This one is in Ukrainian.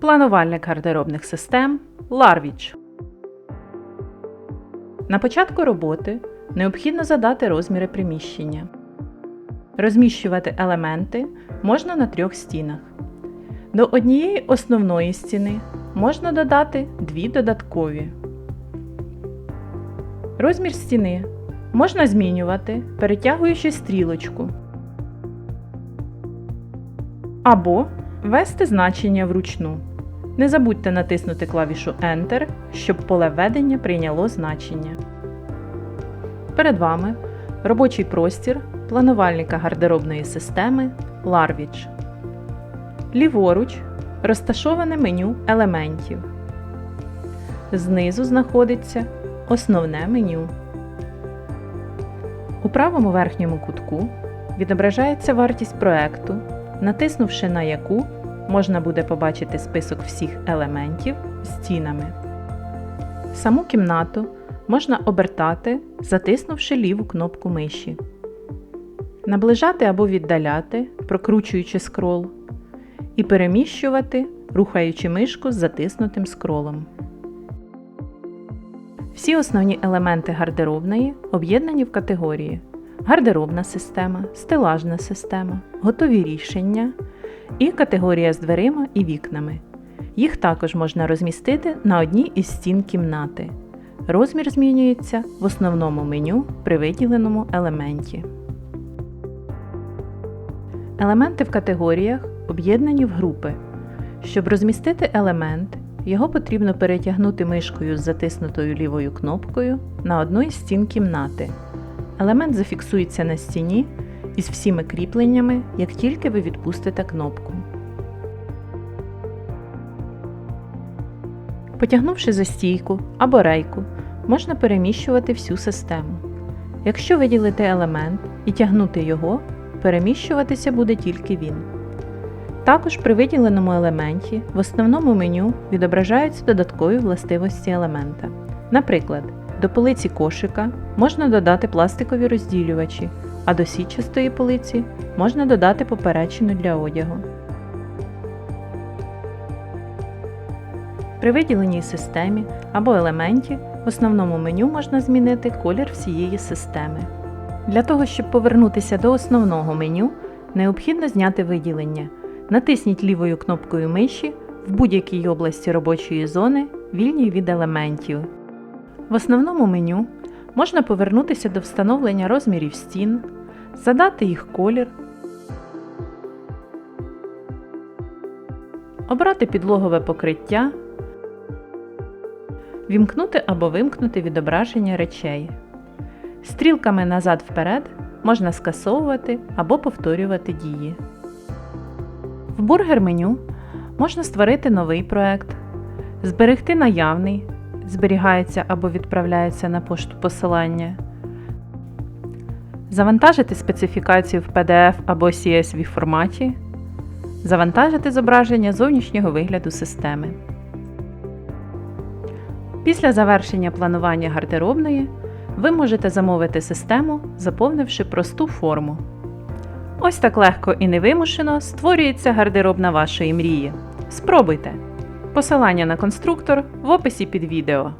Планувальник гардеробних систем Larvich. На початку роботи необхідно задати розміри приміщення. Розміщувати елементи можна на трьох стінах. До однієї основної стіни можна додати дві додаткові. Розмір стіни можна змінювати, перетягуючи стрілочку. Або ввести значення вручну. Не забудьте натиснути клавішу Enter, щоб поле введення прийняло значення. Перед вами робочий простір планувальника гардеробної системи Larvich. Ліворуч розташоване меню елементів. Знизу знаходиться основне меню. У правому верхньому кутку відображається вартість проекту, натиснувши на яку можна буде побачити список всіх елементів з цінами. Саму кімнату можна обертати, затиснувши ліву кнопку миші. Наближати або віддаляти, прокручуючи скрол, і переміщувати, рухаючи мишку з затиснутим скролом. Всі основні елементи гардеробної об'єднані в категорії гардеробна система, стелажна система, готові рішення і категорія з дверима і вікнами. Їх також можна розмістити на одній із стін кімнати. Розмір змінюється в основному меню при виділеному елементі. Елементи в категоріях об'єднані в групи. Щоб розмістити елемент, його потрібно перетягнути мишкою з затиснутою лівою кнопкою на одну із стін кімнати. Елемент зафіксується на стіні із всіми кріпленнями, як тільки ви відпустите кнопку. Потягнувши за стійку або рейку, можна переміщувати всю систему. Якщо виділити елемент і тягнути його, переміщуватися буде тільки він. Також при виділеному елементі в основному меню відображаються додаткові властивості елемента. Наприклад, до полиці кошика можна додати пластикові розділювачі, а до сітчастої полиці можна додати поперечину для одягу. При виділеній системі або елементі в основному меню можна змінити колір всієї системи. Для того, щоб повернутися до основного меню, необхідно зняти виділення. Натисніть лівою кнопкою миші в будь-якій області робочої зони, вільній від елементів. В основному меню можна повернутися до встановлення розмірів стін, задати їх колір, обрати підлогове покриття, вімкнути або вимкнути відображення речей. Стрілками назад-вперед можна скасовувати або повторювати дії. В бургер-меню можна створити новий проект, зберегти наявний, зберігається або відправляється на пошту посилання, завантажити специфікацію в PDF або CSV форматі, завантажити зображення зовнішнього вигляду системи. Після завершення планування гардеробної ви можете замовити систему, заповнивши просту форму. Ось так легко і невимушено створюється гардеробна вашої мрії. Спробуйте! Посилання на конструктор в описі під відео.